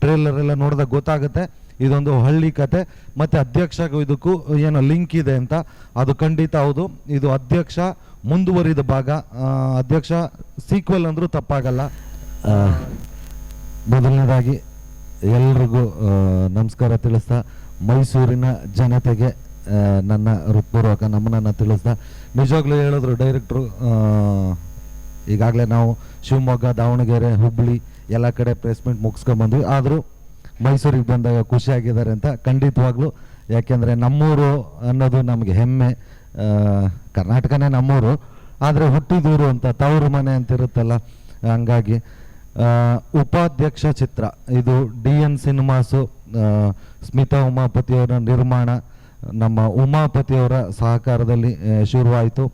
Trailer ಎಲ್ಲ ನೋಡಿದಾಗ ಗೊತ್ತಾಗುತ್ತೆ. ಇದೊಂದು ಹಳ್ಳಿ ಕತೆ. ಮತ್ತು ಅಧ್ಯಕ್ಷ ಇದಕ್ಕೂ ಏನೋ ಲಿಂಕ್ ಇದೆ ಅಂತ. ಅದು ಖಂಡಿತ ಹೌದು. ಇದು ಅಧ್ಯಕ್ಷ ಮುಂದುವರಿದ ಭಾಗ. ಅಧ್ಯಕ್ಷ ಸೀಕ್ವೆಲ್ ಅಂದರೂ ತಪ್ಪಾಗಲ್ಲ. ಮೊದಲನೇದಾಗಿ ಎಲ್ರಿಗೂ ನಮಸ್ಕಾರ ತಿಳಿಸ್ತಾ, ಮೈಸೂರಿನ ಜನತೆಗೆ ನನ್ನ ಹೃತ್ಪೂರ್ವಕ ನಮನನ್ನು ತಿಳಿಸ್ತಾ. ನಿಜವಾಗ್ಲೂ ಹೇಳಿದ್ರು ಡೈರೆಕ್ಟ್ರು ಈಗಾಗಲೇ ನಾವು ಶಿವಮೊಗ್ಗ, ದಾವಣಗೆರೆ ಹುಬ್ಬಳ್ಳಿ ಎಲ್ಲ ಕಡೆ ಪ್ಲೇಸ್ಮೆಂಟ್ ಮೀಟ್ ಮುಗಿಸ್ಕೊಂಬಂದ್ವಿ ಆದರೂ ಮೈಸೂರಿಗೆ ಬಂದಾಗ ಖುಷಿಯಾಗಿದ್ದಾರೆ ಅಂತ ಖಂಡಿತವಾಗ್ಲೂ. ಯಾಕೆಂದರೆ ನಮ್ಮೂರು ಅನ್ನೋದು ನಮಗೆ ಹೆಮ್ಮೆ. ಕರ್ನಾಟಕನೇ ನಮ್ಮೂರು. ಆದರೆ ಹುಟ್ಟಿದೂರು ಅಂತ, ತವರು ಮನೆ ಅಂತ ಇರುತ್ತಲ್ಲ, ಹಂಗಾಗಿ ಉಪಾಧ್ಯಕ್ಷ ಚಿತ್ರ. ಇದು ಡಿ ಎನ್ ಸಿನಿಮಾಸು ಸ್ಮಿತಾ ಉಮಾಪತಿಯವರ ನಿರ್ಮಾಣ, ನಮ್ಮ ಉಮಾಪತಿಯವರ ಸಹಕಾರದಲ್ಲಿ ಶುರುವಾಯಿತು.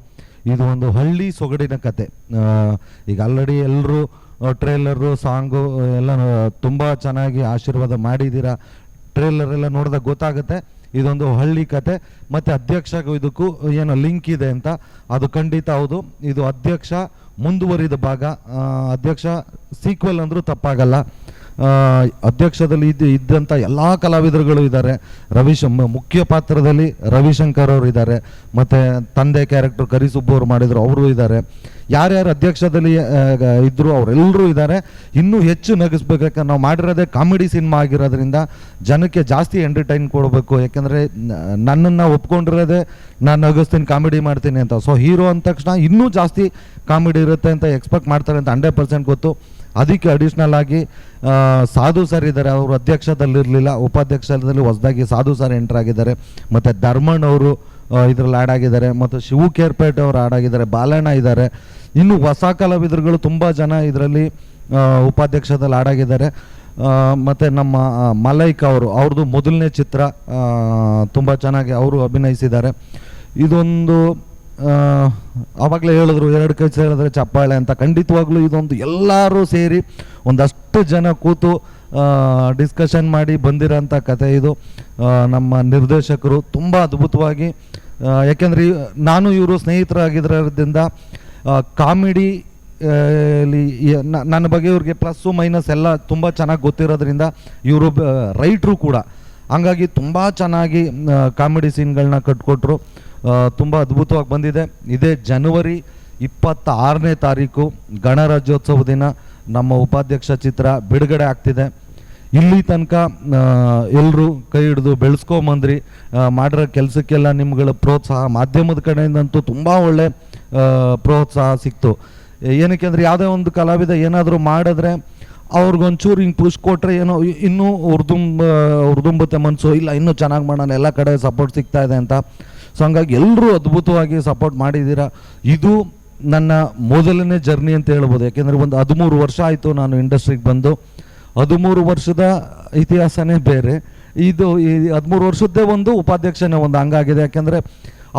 ಇದು ಒಂದು ಹಳ್ಳಿ ಸೊಗಡಿನ ಕತೆ. ಈಗ ಆಲ್ರೆಡಿ ಎಲ್ಲರೂ ಟ್ರೇಲರು ಸಾಂಗು ಎಲ್ಲ ತುಂಬ ಚೆನ್ನಾಗಿ ಆಶೀರ್ವಾದ ಮಾಡಿದ್ದೀರಾ ಟ್ರೇಲರ್ ಎಲ್ಲ ನೋಡಿದಾಗ ಗೊತ್ತಾಗುತ್ತೆ. ಇದೊಂದು ಹಳ್ಳಿ ಕತೆ. ಮತ್ತು ಅಧ್ಯಕ್ಷ ಇದಕ್ಕೂ ಏನೋ ಲಿಂಕ್ ಇದೆ ಅಂತ. ಅದು ಖಂಡಿತ ಹೌದು. ಇದು ಅಧ್ಯಕ್ಷ ಮುಂದುವರಿದ ಭಾಗ. ಅಧ್ಯಕ್ಷ ಸೀಕ್ವೆಲ್ ಅಂದರೂ ತಪ್ಪಾಗಲ್ಲ. ಅಧ್ಯಕ್ಷದಲ್ಲಿ ಇದ್ದ ಇದ್ದಂಥ ಎಲ್ಲ ಕಲಾವಿದರುಗಳು ಇದ್ದಾರೆ. ರವಿಶ ಮುಖ್ಯ ಪಾತ್ರದಲ್ಲಿ ರವಿಶಂಕರ್ ಅವರು ಇದ್ದಾರೆ. ಮತ್ತು ತಂದೆ ಕ್ಯಾರೆಕ್ಟರ್ ಕರಿಸುಬ್ಬು ಅವರು ಮಾಡಿದರು, ಅವರು ಇದ್ದಾರೆ. ಯಾರ್ಯಾರು ಅಧ್ಯಕ್ಷದಲ್ಲಿ ಇದ್ದರು ಅವರೆಲ್ಲರೂ ಇದ್ದಾರೆ. ಇನ್ನೂ ಹೆಚ್ಚು ನಗಿಸ್ಬೇಕು ನಾವು ಮಾಡಿರೋದೇ ಕಾಮಿಡಿ ಸಿನಿಮಾ ಆಗಿರೋದ್ರಿಂದ ಜನಕ್ಕೆ ಜಾಸ್ತಿ ಎಂಟರ್ಟೈನ್ ಕೊಡಬೇಕು. ಯಾಕೆಂದರೆ ನನ್ನನ್ನು ಒಪ್ಕೊಂಡಿರೋದೇ ನಾನು ನಗಿಸ್ತೀನಿ, ಕಾಮಿಡಿ ಮಾಡ್ತೀನಿ ಅಂತ. ಸೊ ಹೀರೋ ಅಂದ ತಕ್ಷಣ ಇನ್ನೂ ಜಾಸ್ತಿ ಕಾಮಿಡಿ ಇರುತ್ತೆ ಅಂತ ಎಕ್ಸ್ಪೆಕ್ಟ್ ಮಾಡ್ತಾರೆ ಅಂತ ಹಂಡ್ರೆಡ್ ಪರ್ಸೆಂಟ್ ಗೊತ್ತು. ಅದಕ್ಕೆ ಅಡಿಷ್ನಲ್ ಆಗಿ ಸಾಧು ಸರ್ ಇದ್ದಾರೆ. ಅವರು ಅಧ್ಯಕ್ಷದಲ್ಲಿರಲಿಲ್ಲ. ಉಪಾಧ್ಯಕ್ಷದಲ್ಲಿ ಹೊಸದಾಗಿ ಸಾಧು ಸರ್ ಎಂಟರ್ ಆಗಿದ್ದಾರೆ. ಮತ್ತು ಧರ್ಮಣ್ಣ ಅವರು ಇದರಲ್ಲಿ ಆ್ಯಡ್ ಆಗಿದ್ದಾರೆ. ಮತ್ತು ಶಿವು ಕೇರ್ಪೇಟೆ ಅವರು ಆ್ಯಡ್ ಆಗಿದ್ದಾರೆ. ಬಾಲಣ್ಣ ಇದ್ದಾರೆ. ಇನ್ನು ಹೊಸ ಕಲಾವಿದರುಗಳು ತುಂಬ ಜನ ಇದರಲ್ಲಿ ಉಪಾಧ್ಯಕ್ಷದಲ್ಲಿ ಆ್ಯಡ್ ಆಗಿದ್ದಾರೆ. ಮತ್ತು ನಮ್ಮ ಮಲೈಕ್ ಅವರು, ಅವ್ರದ್ದು ಮೊದಲನೇ ಚಿತ್ರ ತುಂಬ ಚೆನ್ನಾಗಿ ಅವರು ಅಭಿನಯಿಸಿದ್ದಾರೆ. ಇದೊಂದು ಆವಾಗಲೇ ಹೇಳಿದ್ರು, ಎರಡು ಕೈ ಹೇಳಿದ್ರೆ ಚಪ್ಪಾಳೆ ಅಂತ. ಖಂಡಿತವಾಗ್ಲೂ ಇದೊಂದು ಎಲ್ಲರೂ ಸೇರಿ ಒಂದಷ್ಟು ಜನ ಕೂತು ಡಿಸ್ಕಷನ್ ಮಾಡಿ ಬಂದಿರೋಂಥ ಕತೆ ಇದು. ನಮ್ಮ ನಿರ್ದೇಶಕರು ತುಂಬ ಅದ್ಭುತವಾಗಿ ಯಾಕೆಂದರೆ ನಾನು ಇವರು ಸ್ನೇಹಿತರಾಗಿರೋದ್ರಿಂದ ಕಾಮಿಡಿ ನನ್ನ ಬಗ್ಗೆ ಇವ್ರಿಗೆ ಪ್ಲಸ್ಸು ಮೈನಸ್ ಎಲ್ಲ ತುಂಬ ಚೆನ್ನಾಗಿ ಗೊತ್ತಿರೋದ್ರಿಂದ ಇವರು ರೈಟ್ರು ಕೂಡ. ಹಂಗಾಗಿ ತುಂಬ ಚೆನ್ನಾಗಿ ಕಾಮಿಡಿ ಸೀನ್ಗಳನ್ನ ಕಟ್ಕೊಟ್ರು. ತುಂಬ ಅದ್ಭುತವಾಗಿ ಬಂದಿದೆ. ಇದೇ ಜನವರಿ ಇಪ್ಪತ್ತ ಆರನೇ ತಾರೀಕು ಗಣರಾಜ್ಯೋತ್ಸವ ದಿನ. ನಮ್ಮ ಉಪಾಧ್ಯಕ್ಷ ಚಿತ್ರ ಬಿಡುಗಡೆ ಆಗ್ತಿದೆ. ಇಲ್ಲಿ ತನಕ ಎಲ್ಲರೂ ಕೈ ಹಿಡಿದು ಬೆಳೆಸ್ಕೊಂಬಂದ್ರಿ. ಮಾಡಿರೋ ಕೆಲಸಕ್ಕೆಲ್ಲ ನಿಮ್ಗಳ ಪ್ರೋತ್ಸಾಹ ಮಾಧ್ಯಮದ ಕಡೆಯಿಂದಂತೂ ತುಂಬ ಒಳ್ಳೆ ಪ್ರೋತ್ಸಾಹ ಸಿಕ್ತು. ಏನಕ್ಕೆ ಅಂದರೆ ಯಾವುದೇ ಒಂದು ಕಲಾವಿದ ಏನಾದರೂ ಮಾಡಿದ್ರೆ ಅವ್ರಿಗೊಂಚೂರು ಹಿಂಗೆ ಪುಷ್ ಕೊಟ್ಟರೆ ಏನೋ ಇನ್ನೂ ಉರ್ದುಂಬ, ಉರ್ದುಂಬತ್ತೆ ಮನಸ್ಸು ಇಲ್ಲ, ಇನ್ನೂ ಚೆನ್ನಾಗಿ ಮಾಡೋಣ, ಎಲ್ಲ ಕಡೆ ಸಪೋರ್ಟ್ ಸಿಗ್ತಾ ಇದೆ ಅಂತ. ಸೊ ಹಂಗಾಗಿ ಎಲ್ಲರೂ ಅದ್ಭುತವಾಗಿ ಸಪೋರ್ಟ್ ಮಾಡಿದ್ದೀರಾ? ಇದು ನನ್ನ ಮೊದಲನೇ ಜರ್ನಿ ಅಂತ ಹೇಳ್ಬೋದು. ಯಾಕೆಂದರೆ ಒಂದು ಹದಿಮೂರು ವರ್ಷ ಆಯಿತು ನಾನು ಇಂಡಸ್ಟ್ರಿಗೆ ಬಂದು. ಹದಿಮೂರು ವರ್ಷದ ಇತಿಹಾಸನೇ ಬೇರೆ. ಇದು ಈ ಹದಿಮೂರು ವರ್ಷದ್ದೇ ಒಂದು ಉಪಾಧ್ಯಕ್ಷನೇ ಒಂದು ಹಂಗಾಗಿದೆ ಯಾಕೆಂದರೆ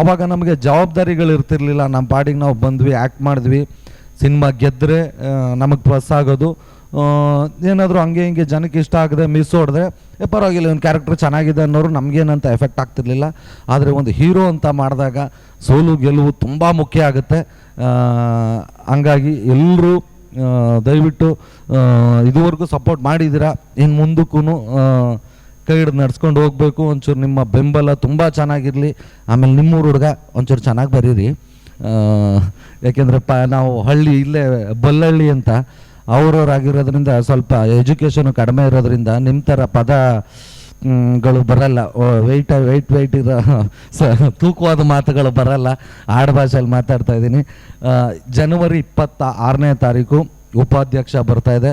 ಅವಾಗ ನಮಗೆ ಜವಾಬ್ದಾರಿಗಳು ಇರ್ತಿರ್ಲಿಲ್ಲ. ನಮ್ಮ ಪಾಡಿಗೆ ನಾವು ಬಂದ್ವಿ ಆ್ಯಕ್ಟ್ ಮಾಡಿದ್ವಿ. ಸಿನಿಮಾ ಗೆದ್ದರೆ ನಮಗೆ ಪ್ಲಸ್ ಆಗೋದು. ಏನಾದರೂ ಹಂಗೆ ಹಿಂಗೆ ಜನಕ್ಕೆ ಇಷ್ಟ ಆಗದೆ ಮಿಸ್ ಹೊಡೆದ್ರೆ ಪರವಾಗಿಲ್ಲ ಒಂದು ಕ್ಯಾರೆಕ್ಟರ್ ಚೆನ್ನಾಗಿದೆ ಅನ್ನೋರು ನಮಗೇನಂತ ಎಫೆಕ್ಟ್ ಆಗ್ತಿರ್ಲಿಲ್ಲ. ಆದರೆ ಒಂದು ಹೀರೋ ಅಂತ ಮಾಡಿದಾಗ ಸೋಲು ಗೆಲುವು ತುಂಬ ಮುಖ್ಯ ಆಗುತ್ತೆ. ಹಂಗಾಗಿ ಎಲ್ಲರೂ ದಯವಿಟ್ಟು ಇದುವರೆಗೂ ಸಪೋರ್ಟ್ ಮಾಡಿದ್ದೀರಾ? ಇನ್ನು ಮುಂದಕ್ಕೂ ಕೈ ಹಿಡಿದು ನಡ್ಸ್ಕೊಂಡು ಹೋಗಬೇಕು. ಒಂಚೂರು ನಿಮ್ಮ ಬೆಂಬಲ ತುಂಬ ಚೆನ್ನಾಗಿರಲಿ. ಆಮೇಲೆ ನಿಮ್ಮೂರು ಹುಡುಗ ಒಂಚೂರು ಚೆನ್ನಾಗಿ ಬರೀರಿ. ಯಾಕೆಂದರೆ ಪ, ನಾವು ಹಳ್ಳಿ ಇಲ್ಲೇ ಬಲ್ಲಹಳ್ಳಿ ಅಂತ. ಅವ್ರವ್ರಾಗಿರೋದ್ರಿಂದ ಸ್ವಲ್ಪ ಎಜುಕೇಷನು ಕಡಿಮೆ ಇರೋದ್ರಿಂದ ನಿಮ್ಮ ಥರ ಪದ ಗಳು ಬರಲ್ಲ. ವೆಯ್ಟ್ ವೆಯ್ಟ್ ವೆಯ್ಟ್ ಇರೋ ಸ, ತೂಕವಾದ ಮಾತುಗಳು ಬರಲ್ಲ. ಆಡುಭಾಷೆಯಲ್ಲಿ ಮಾತಾಡ್ತಾ ಇದ್ದೀನಿ. ಜನವರಿ ಇಪ್ಪತ್ತ ಆರನೇ ತಾರೀಕು ಉಪಾಧ್ಯಕ್ಷ ಬರ್ತಾ ಇದೆ.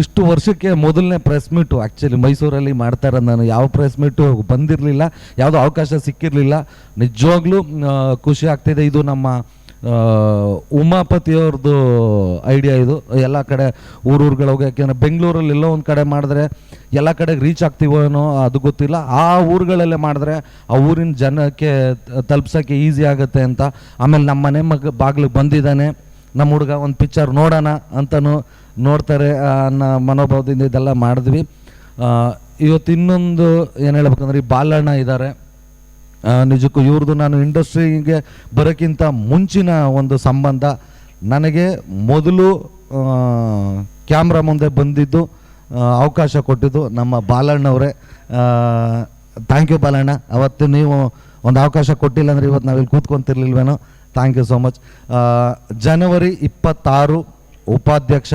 ಇಷ್ಟು ವರ್ಷಕ್ಕೆ ಮೊದಲನೇ ಪ್ರೆಸ್ ಮೀಟು ಆ್ಯಕ್ಚುಲಿ ಮೈಸೂರಲ್ಲಿ ಮಾಡ್ತಾ ಇರೋದು ನಾನು. ಯಾವ ಪ್ರೆಸ್ ಮೀಟು ಬಂದಿರಲಿಲ್ಲ, ಯಾವುದೋ ಅವಕಾಶ ಸಿಕ್ಕಿರಲಿಲ್ಲ. ನಿಜವಾಗ್ಲೂ ಖುಷಿ ಆಗ್ತಿದೆ. ಇದು ನಮ್ಮ ಉಮಾಪತಿಯವ್ರದ್ದು ಐಡಿಯಾ ಇದು. ಎಲ್ಲ ಕಡೆ ಊರೂರುಗಳು ಹೋಗಿ ಯಾಕೆಂದರೆ ಬೆಂಗಳೂರಲ್ಲಿ ಎಲ್ಲೋ ಒಂದು ಕಡೆ ಮಾಡಿದ್ರೆ ಎಲ್ಲ ಕಡೆಗೆ ರೀಚ್ ಆಗ್ತೀವೋ ಏನೋ ಅದು ಗೊತ್ತಿಲ್ಲ. ಆ ಊರುಗಳಲ್ಲೇ ಮಾಡಿದ್ರೆ ಆ ಊರಿನ ಜನಕ್ಕೆ ತಲುಪ್ಸೋಕ್ಕೆ ಈಸಿ ಆಗುತ್ತೆ ಅಂತ. ಆಮೇಲೆ ನಮ್ಮ ಮನೆ ಮಗ ಬಾಗಿಲಿಗೆ ಬಂದಿದ್ದಾನೆ. ನಮ್ಮ ಹುಡುಗ ಒಂದು ಪಿಕ್ಚರ್ ನೋಡೋಣ ಅಂತಲೂ ನೋಡ್ತಾರೆ. ಅನ್ನೋ ಮನೋಭಾವದಿಂದ ಇದೆಲ್ಲ ಮಾಡಿದ್ವಿ. ಇವತ್ತು ಇನ್ನೊಂದು ಏನು ಹೇಳ್ಬೇಕಂದ್ರೆ ಈ ಬಾಲಣ್ಣ ಇದ್ದಾರೆ ನಿಜಕ್ಕೂ ಇವ್ರದ್ದು ನಾನು ಇಂಡಸ್ಟ್ರಿಗೆ ಬರೋಕ್ಕಿಂತ ಮುಂಚಿನ ಒಂದು ಸಂಬಂಧ. ನನಗೆ ಮೊದಲು ಕ್ಯಾಮ್ರಾ ಮುಂದೆ ಬಂದಿದ್ದು ಅವಕಾಶ ಕೊಟ್ಟಿದ್ದು ನಮ್ಮ ಬಾಲಣ್ಣವರೇ. Thank you Balanna. ಅವತ್ತು ನೀವು ಒಂದು ಅವಕಾಶ ಕೊಟ್ಟಿಲ್ಲ ಅಂದರೆ ಇವತ್ತು ನಾವಿಲ್ಲಿ ಕೂತ್ಕೊತಿರ್ಲಿಲ್ವೇನೋ? ಥ್ಯಾಂಕ್ ಯು ಸೋ ಮಚ್ ಜನವರಿ ಇಪ್ಪತ್ತಾರು ಉಪಾಧ್ಯಕ್ಷ,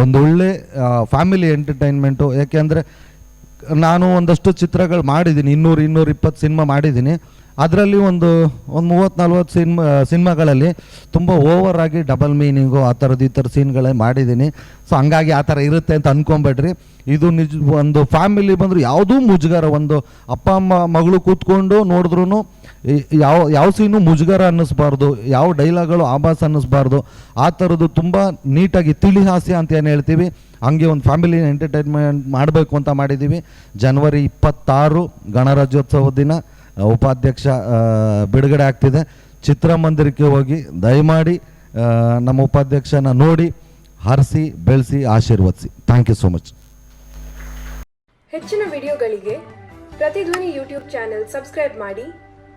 ಒಂದೊಳ್ಳೆ ಫ್ಯಾಮಿಲಿ ಎಂಟರ್ಟೈನ್ಮೆಂಟು ಯಾಕೆಂದರೆ ನಾನು ಒಂದಷ್ಟು ಚಿತ್ರಗಳು ಮಾಡಿದ್ದೀನಿ, ಇನ್ನೂರು ಇನ್ನೂರು ಇಪ್ಪತ್ತು ಸಿನಿಮಾ ಮಾಡಿದ್ದೀನಿ. ಅದರಲ್ಲಿ ಒಂದು ಒಂದು ಮೂವತ್ತು ನಲ್ವತ್ತು ಸಿನ್ಮಾ, ಸಿನಿಮಾಗಳಲ್ಲಿ ತುಂಬ ಓವರ್ ಆಗಿ ಡಬಲ್ ಮೀನಿಂಗು, ಆ ಥರದ್ದು ಈ ಥರ ಸೀನ್ಗಳೇ ಮಾಡಿದ್ದೀನಿ. ಸೊ ಹಂಗಾಗಿ ಆ ಥರ ಇರುತ್ತೆ ಅಂತ ಅಂದ್ಕೊಂಬೇಡ್ರಿ ಇದು ನಿಜ, ಒಂದು ಫ್ಯಾಮಿಲಿ ಬಂದರೂ ಯಾವುದೂ ಮುಜುಗರ, ಒಂದು ಅಪ್ಪ, ಅಮ್ಮ, ಮಗಳು ಕೂತ್ಕೊಂಡು ನೋಡಿದ್ರು ಯಾವ ಯಾವ ಸೀನು ಮುಜುಗರ ಅನ್ನಿಸ್ಬಾರ್ದು, ಯಾವ ಡೈಲಾಗ್ಗಳು ಆಭಾಸ ಅನ್ನಿಸ್ಬಾರ್ದು, ಆ ಥರದ್ದು ತುಂಬ ನೀಟಾಗಿ ತಿಳಿ ಹಾಸ್ಯ ಅಂತ ಏನು ಹೇಳ್ತೀವಿ, ಹಂಗೆ ಒಂದು ಫ್ಯಾಮಿಲಿ ಎಂಟರ್ಟೈನ್ಮೆಂಟ್ ಮಾಡಬೇಕು ಅಂತ ಮಾಡಿದ್ದೀವಿ. ಜನವರಿ ಇಪ್ಪತ್ತಾರು ಗಣರಾಜ್ಯೋತ್ಸವ ದಿನ ಉಪಾಧ್ಯಕ್ಷ ಬಿಡುಗಡೆ ಆಗ್ತಿದೆ. ಚಿತ್ರಮಂದಿರಕ್ಕೆ ಹೋಗಿ ದಯಮಾಡಿ ನಮ್ಮ ಉಪಾಧ್ಯಕ್ಷನ ನೋಡಿ, ಹರಿಸಿ, ಬೆಳೆಸಿ, ಆಶೀರ್ವದಿಸಿ. ಥ್ಯಾಂಕ್ ಯು ಸೋ ಮಚ್ ಹೆಚ್ಚಿನ ವಿಡಿಯೋಗಳಿಗೆ ಪ್ರತಿಧ್ವನಿ ಯೂಟ್ಯೂಬ್ ಚಾನೆಲ್ ಸಬ್ಸ್ಕ್ರೈಬ್ ಮಾಡಿ.